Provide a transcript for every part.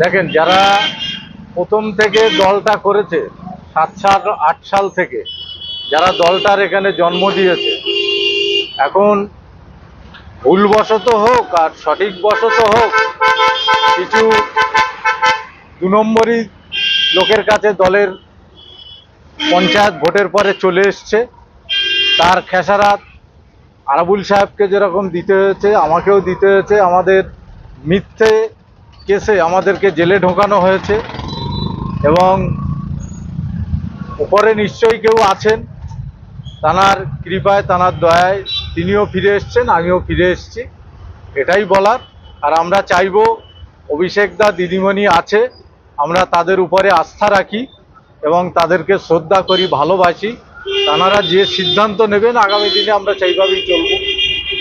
দেখেন, যারা প্রথম থেকে দলটা করেছে, সাত সাত, আট সাল থেকে, যারা দলটার এখানে জন্ম দিয়েছে, এখন ভুলবশত হোক আর সঠিক বশত হোক, কিছু দু নম্বরই লোকের কাছে দলের পঞ্চায়েত ভোটের পরে চলে এসছে। তার খেসারাত আরাবুল সাহেবকে যেরকম দিতে হয়েছে, আমাকেও দিতে হয়েছে। আমাদের মিথ্যে কেসে আমাদেরকে জেলে ঢোকানো হয়েছে এবং উপরে নিশ্চয়ই কেউ আছেন। তানার কৃপায় তানার দয়ায় তিনিও ফিরে এসছেন, আমিও ফিরে এসেছি। এটাই বলার। আর আমরা চাইব অভিষেক দা, দিদিমণি আছে, আমরা তাদের উপরে আস্থা রাখি এবং তাদেরকে শ্রদ্ধা করি, ভালোবাসি। তানারা যে সিদ্ধান্ত নেবেন, আগামী দিনে আমরা সেইভাবেই চলবো।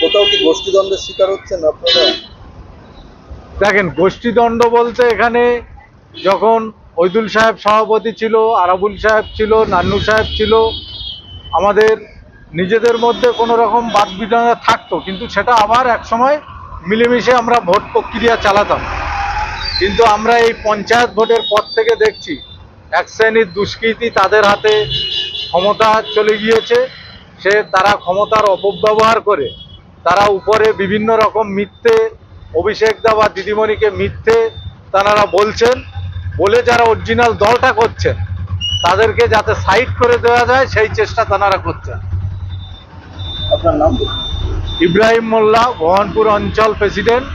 কোথাও কি গোষ্ঠীদ্বন্দ্বের শিকার হচ্ছেন আপনারা? দেখেন, গোষ্ঠীদণ্ড বলতে এখানে যখন ঐদুল সাহেব সভাপতি ছিল, আরাবুল সাহেব ছিল, নান্নু সাহেব ছিল, আমাদের নিজেদের মধ্যে কোনো রকম বাদ বিধানা থাকতো, কিন্তু সেটা আবার এক সময় মিলেমিশে আমরা ভোট প্রক্রিয়া চালাতাম। কিন্তু আমরা এই পঞ্চায়েত ভোটের পর থেকে দেখছি, এক শ্রেণির দুষ্কৃতী তাদের হাতে ক্ষমতা চলে গিয়েছে, সে তারা ক্ষমতার অপব্যবহার করে, তারা উপরে বিভিন্ন রকম মিথ্যে অভিষেক দা বা দিদিমণিকে মিথ্যে তারা বলছেন বলে যারা অরিজিনাল দলটা করছেন তাদেরকে যাতে সাইড করে দেওয়া যায় সেই চেষ্টা তারা করছেন। আপনার নাম ইব্রাহিম মোল্লা ভবানপুর অঞ্চল প্রেসিডেন্ট